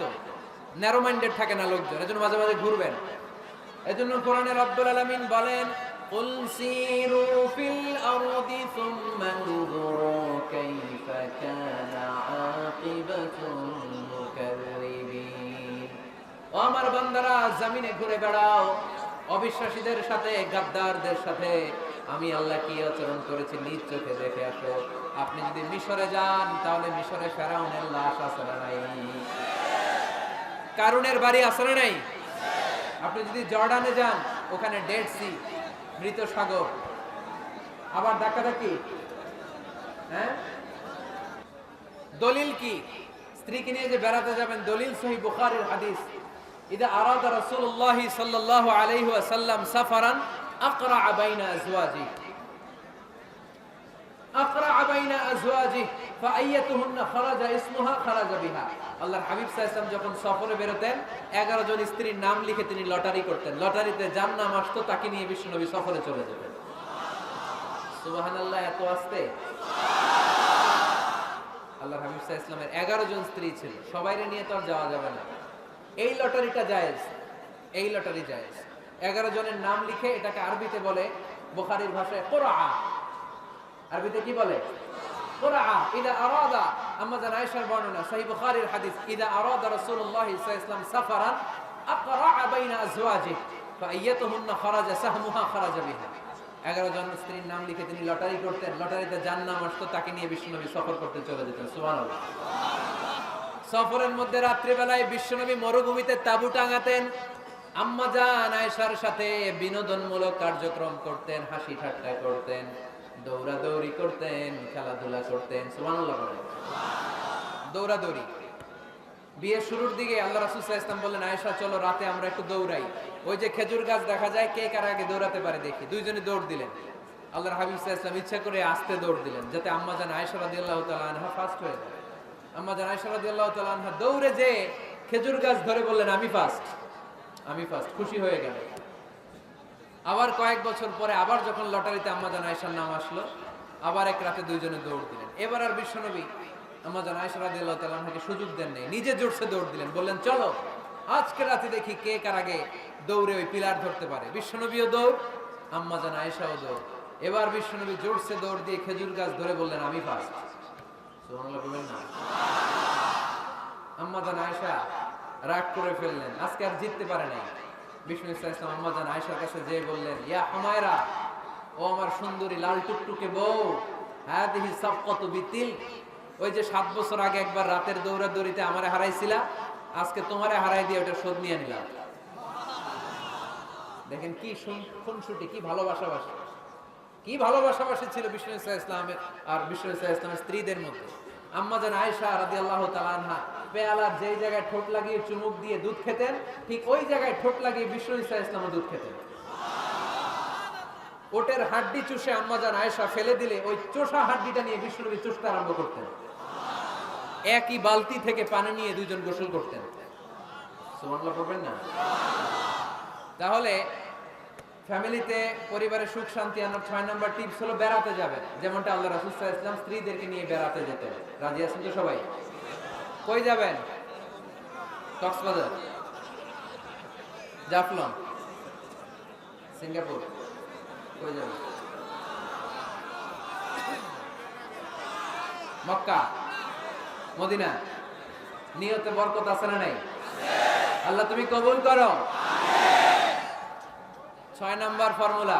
বিতাড়িত narrow minded থাকে না লোকজন এজন্য মাঝে মাঝে ঘুরবেন এজন্য কোরআনে রব্বুল আলামিন বলেন قل سيروا في الأرض ثم انظروا كيف كان عاقبة المكذبين ও আমার বান্দারা জমিনে ঘুরে বেড়াও অবিশ্বাসীদের সাথে গাদ্দারদের সাথে আমি আল্লাহ কি আচরণ করেছি নিজ চোখে দেখে আসো আপনি যদি মিশরে যান তাহলে মিশরে ফেরাউনের লাশ আছে না নাই কারুনের বাড়ি আছে না নাই। আপনি যদি জর্ডানে যান, ওখানে ডেড সি মৃত সাগর। আবার ধাক্কা ধাক্কি হ্যাঁ? দলিল কি? স্ত্রীকে নিয়ে যে বেড়াতে যাবেন, দলিল সহি বুখারীর হাদিস। ইদা আরাদা রাসূলুল্লাহ সাল্লাল্লাহু আলাইহি ওয়াসাল্লাম সাফারান আকরা বাইনা আজওয়াজি। আকরা বাইনা আজওয়াজি ফাআইয়াতুহুন্ন খারাজা ইসমুহা খারাজা বিহা। আল্লাহর হাবিব সাল্লাল্লাহু যখন সফরে বেরোতেন 11 জন স্ত্রীর নাম লিখে তিনি লটারি করতেন। লটারিতে যার নাম আসতো তাকে নিয়ে বিশ্বনবী সফরে চলে যেতেন। সুবহানাল্লাহ, এত আসতে? আল্লাহ এগারো জন স্ত্রী ছিল। সবাইরে নিয়ে তো আর যাওয়া যাবে না। এই লটারিটা জায়েজ। এই লটারি জায়েজ। এগারো জনের নাম লিখে এটাকে আরবিতে বলে, বুখারীর ভাষায় আরবিতে কি বলে? হাদিস এগারো জন স্ত্রীর নাম লিখে তিনি লটারি করতেন। লটারিতে নাম তাকে নিয়ে বিশ্বনবী সফর করতে চলে যেতেন। সফরের মধ্যে রাত্রিবেলায় বিশ্বনবী মরুভূমিতে তাবু টাঙাতেন। আম্মা জান আয়েশার সাথে বিনোদনমূলক কার্যক্রম করতেন, হাসি ঠাট্টা করতেন। দৌড়াদৌড়ি করতেন, খেলাধুলা করতেন। দৌড়াদৌড়ি। বিয়ের শুরুর দিকে আল্লাহ রাসূল ওয়াসাল্লাম বললেন, আয়েশা, চলো, রাতে আমরা একটু দৌড়াই। ওই যে খেজুর গাছ দেখা যায়, কে কার আগে দৌড়াতে পারে দেখি। দুইজনে দৌড় দিলেন। আল্লাহর হাবিব আলাইহি ইচ্ছা করে আস্তে দৌড় দিলেন, যাতে আম্মা জান আয়েশা রাদিয়াল্লাহু তাআলা আনহা ফার্স্ট হয়ে যায়। আম্মা জান আয়েশা রাদিয়াল্লাহু তাআলা আনহা দৌড়ে যে খেজুর গাছ ধরে বললেন, আমি ফার্স্ট আমি ফার্স্ট খুশি হয়ে গেল আবার কয়েক বছর পরে আবার যখন লটারিতে আম্মা জান আয়েশার নাম আসলো, আবার এক রাতে দুইজনে দৌড় দিলেন। এবার আর বিশ্বনবী আম্মা জান আয়েশা রাদিয়াল্লাহু সুযোগ দেন নাই, নিজে জোরসে দৌড় দিলেন, বললেন, চলো, আজকে রাতে দেখি কে কার আগে দৌড়ে ওই পিলার ধরতে পারে। বিশ্বনবীও দৌড় আম্মা জান আয়েশাও দৌড়। এবার বিশ্বনবী জোরসে দৌড় দিয়ে খেজুর গাছ ধরে বললেন, আমি ফার্স্ট সুবহানাল্লাহ বলবেন না। আম্মা আয়েশা রাগ করে ফেললেন, আজকে আর জিততে পারে নাই। বিষ্ণু ইসলাম আম্মা জান কাছে যে বললেন, ইয়া হুমায়রা, ও আমার সুন্দরী লাল টুকটুকে বউ হ্যাঁ দেখি সব কত বিতিল। ওই যে সাত বছর আগে একবার রাতের দৌড়াদৌড়িতে আমারে হারাইছিলা, আজকে তোমারে হারাই দিয়ে ওটা শোধ নিয়ে নিলাম। দেখেন কি খুনসুটি, কি ভালোবাসা বাসা কি ভালোবাসা বাসা ছিল বিষ্ণু ইসলাম ইসলামের, আর বিষ্ণু ইসলাম ইসলামের স্ত্রীদের মধ্যে। আম্মা জান আয়েশা রাদিয়াল্লাহু তাআলা আনহা পেয়ালার যেই জায়গায় ঠোঁট লাগিয়ে চুমুক দিয়ে দুধ খেতেন, ঠিক ওই জায়গায় ঠোঁট লাগিয়ে বিষ্ণু ইসলাম ইসলামও দুধ খেতেন। ওটের হাড্ডি চুষে আম্মা জান আয়েশা ফেলে দিলে ওই চোষা হাড্ডিটা নিয়ে বিষ্ণুনবী চুষতে আরম্ভ করতেন। একই বালতি থেকে পানি নিয়ে দুইজন গোসল করতেন। না? তাহলে ফ্যামিলিতে পরিবারের সুখ, শান্তি আনার ছয় নম্বর টিপস হলো বেড়াতে যাবেন। যেমনটা আল্লাহ সাল্লাল্লাহু ইসলাম স্ত্রীদেরকে নিয়ে বেড়াতে যেতেন রাজি আছেন তো সবাই? কই যাবেন? কক্সবাজার। জাফলং। সিঙ্গাপুর। কই যাবেন? মক্কা। মদিনা। নিয়তে বরকত আছে না নাই? আল্লাহ তুমি কবুল করো। ছয় নাম্বার ফর্মুলা।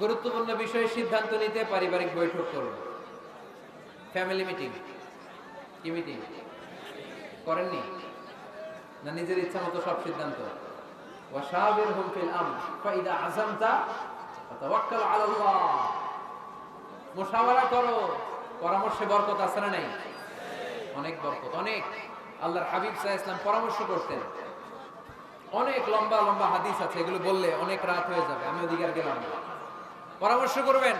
গুরুত্বপূর্ণ বিষয়ে সিদ্ধান্ত নিতে পারিবারিক বৈঠক করুন ফ্যামিলি মিটিং কি মিটিং করেননি? না নিজের ইচ্ছা মতো সব সিদ্ধান্ত? করো। পরামর্শে আছে না নাই? অনেক অনেক। হাবিব ইসলাম পরামর্শ করতেন। অনেক লম্বা লম্বা হাদিস আছে, এগুলো বললে অনেক রাত হয়ে যাবে, আমি ওদিকে আর গেলাম পরামর্শ করবেন?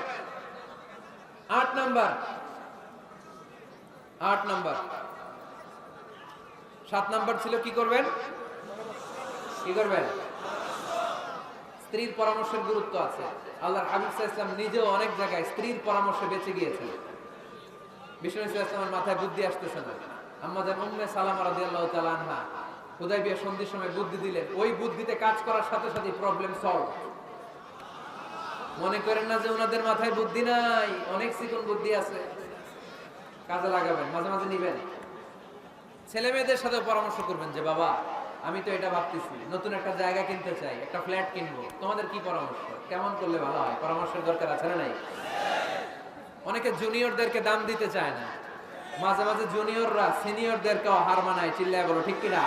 আট নাম্বার। আট নাম্বার। সাত নাম্বার ছিল, কি করবেন? কি করবেন? স্ত্রীর পরামর্শের গুরুত্ব আছে। আল্লাহর হাবিব ইসলাম নিজেও অনেক জায়গায় স্ত্রীর পরামর্শে বেঁচে গিয়েছেন। বিষ্ণু ইসলামের মাথায় বুদ্ধি আসতেছে না। যেন উম্মে সালামা রাদিয়াল্লাহু তাআলা আনহা হুদাই বিয়ে সন্ধির সময় বুদ্ধি দিলেন ওই বুদ্ধিতে কাজ করার সাথে সাথে প্রবলেম সলভ মনে করেন না যে ওনাদের মাথায় বুদ্ধি নাই, অনেক চিকন বুদ্ধি আছে। কাজে লাগাবেন, মাঝে মাঝে নিবেন। ছেলে মেয়েদের সাথে পরামর্শ করবেন যে, বাবা, আমি তো এটা ভাবতেছি, নতুন একটা জায়গা কিনতে চাই, একটা ফ্ল্যাট কিনবো। তোমাদের কি পরামর্শ? কেমন করলে ভালো হয়? পরামর্শের দরকার আছে না নাই? অনেকে জুনিয়রদেরকে দাম দিতে চায় না। মাঝে মাঝে জুনিয়ররা সিনিয়রদেরকেও হার মানায়, চিল্লায় বলো, ঠিক কিনা?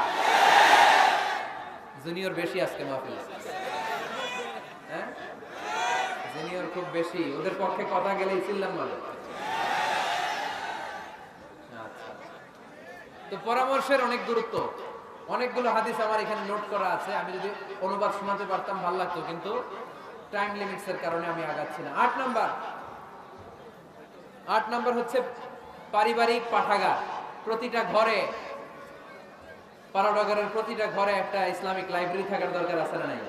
জুনিয়র বেশি আজকে মাহফিল। হ্যাঁ? জুনিয়র খুব বেশি। ওদের পক্ষে কথা গেলেই চিল্লাম আচ্ছা। তো পরামর্শের অনেক গুরুত্ব। অনেকগুলো হাদিস আমার এখানে নোট করা আছে। আমি যদি অনুবাদ শোনাতে পারতাম, ভালো লাগতো, কিন্তু টাইম লিমিটস এর কারণে আমি আগাচ্ছি না। আট নাম্বার। আট নাম্বার হচ্ছে পারিবারিক পাঠাগার, প্রতিটা ঘরে পাড়াডাগারের প্রতিটা ঘরে একটা ইসলামিক লাইব্রেরি থাকার দরকার আছে না নাই?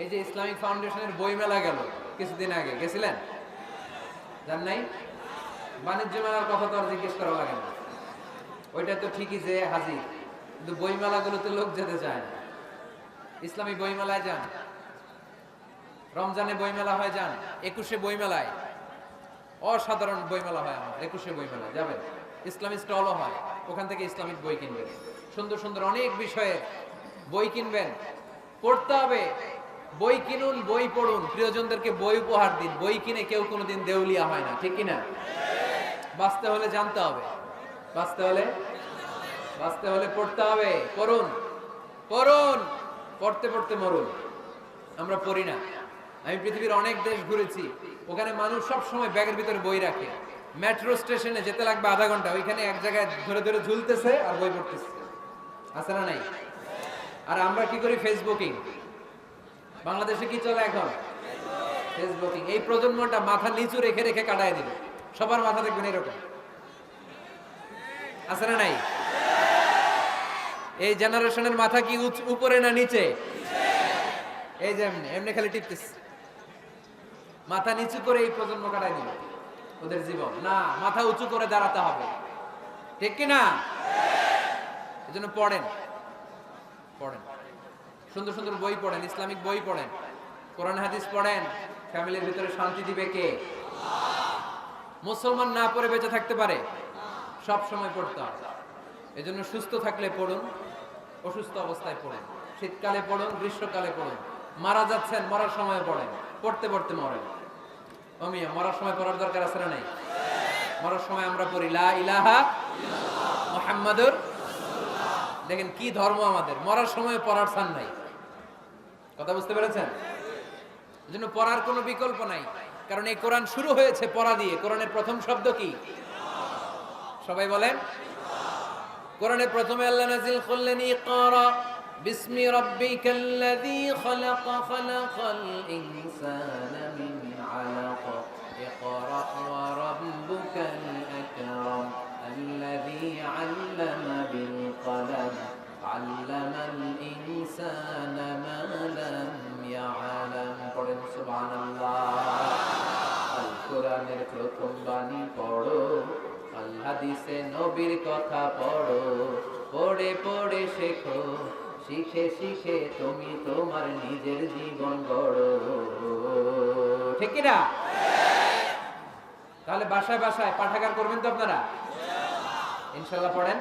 এই যে ইসলামিক ফাউন্ডেশনের বই মেলা গেল কিছুদিন আগে, গেছিলেন? জান নাই? বাণিজ্য মেলার কথা তো আর জিজ্ঞেস করা লাগে না। ওইটা তো ঠিকই যে হাজির, কিন্তু বই মেলাগুলোতে লোক যেতে চায় না। ইসলামী বই মেলায় যান, রমজানে বই মেলা হয় যান, একুশে বই মেলায় অসাধারণ বই মেলা হয় আমার, একুশে বই মেলা যাবেন। ইসলামিক স্টলও হয়, ওখান থেকে ইসলামিক বই কিনবেন। সুন্দর সুন্দর অনেক বিষয়ে বই কিনবেন। পড়তে হবে, বই কিনুন, বই পড়ুন, প্রিয়জনদেরকে বই উপহার দিন। বই কিনে কেউ কোনোদিন দেউলিয়া হয় না, ঠিক কিনা? বাঁচতে হলে জানতে হবে। বাঁচতে হলে? বাঁচতে হলে পড়তে হবে। পড়ুন পড়ুন, পড়তে পড়তে মরুন। আমরা পড়ি না। আমি পৃথিবীর অনেক দেশ ঘুরেছি। ওখানে মানুষ সব সময় ব্যাগের ভিতরে বই রাখে। মেট্রো স্টেশনে যেতে লাগবে আধা ঘণ্টা, ওইখানে এক জায়গায় ধরে ধরে ঝুলতেছে আর বই পড়তেছে। আছে না নাই? আর আমরা কি করি? ফেসবুকিং বাংলাদেশে কি চলে এখন? ফেসবুকিং এই প্রজন্মটা মাথা নিচু রেখে রেখে কাটায় দিল সবার মাথা দেখবেন এরকম। আছে না নাই? এই জেনারেশনের মাথা কি উপরে না নিচে? এই যে এমনি এমনি খালি টিপতেছে। মাথা নিচু করে এই প্রজন্ম কাটাই দিল ওদের জীবন। না, মাথা উঁচু করে দাঁড়াতে হবে। ঠিক কি না এজন্য পড়েন। পড়েন। সুন্দর সুন্দর বই পড়েন, ইসলামিক বই পড়েন। কোরআন, হাদিস পড়েন। ফ্যামিলির ভিতরে শান্তি দিবে কে? মুসলমান না পড়ে বেঁচে থাকতে পারে? সব সময় পড়তে হবে। এজন্য সুস্থ থাকলে পড়ুন, অসুস্থ অবস্থায় পড়েন। শীতকালে পড়ুন, গ্রীষ্মকালে পড়ুন। মারা যাচ্ছেন, মরার সময় পড়েন। পড়তে পড়তে মরেন। অমিয়া মরার সময় পড়ার দরকার আছে না নাই? মরার সময় আমরা পড়ি, লা ইলাহা মুহাম্মাদুর দেখেন কি ধর্ম আমাদের, মরার সময় পড়ার স্থান নাই। কথা বুঝতে পেরেছেন? এজন্য পড়ার কোনো বিকল্প নাই। কারণ এই কোরআন শুরু হয়েছে পড়া দিয়ে। কোরআনের প্রথম শব্দ কি? সবাই বলেন? কোরআনে প্রথমে আল্লাহ নাজিল করলেন ইকরা। বিসমি রাব্বিকাল্লাযী খালাক খালাকাল ইনসানা মিন আলাক ইকরা ওয়া রাব্বুকাল আকরাম الذي علم بالقلم علم الإنسان ما لم يعلم পড়েন সুবহানাল্লাহ আল কোরআনের প্রথম বাণী পড়ো আল হাদিসে নবীর কথা পড়ো পড়ে পড়ে শেখো শিখে শিখে তুমি তোমার নিজের জীবন গড়ো। ঠিক না? তাহলে বাসায় বাসায় পাঠাগার করবেন তো আপনারা? ইনশাল্লাহ পড়েন।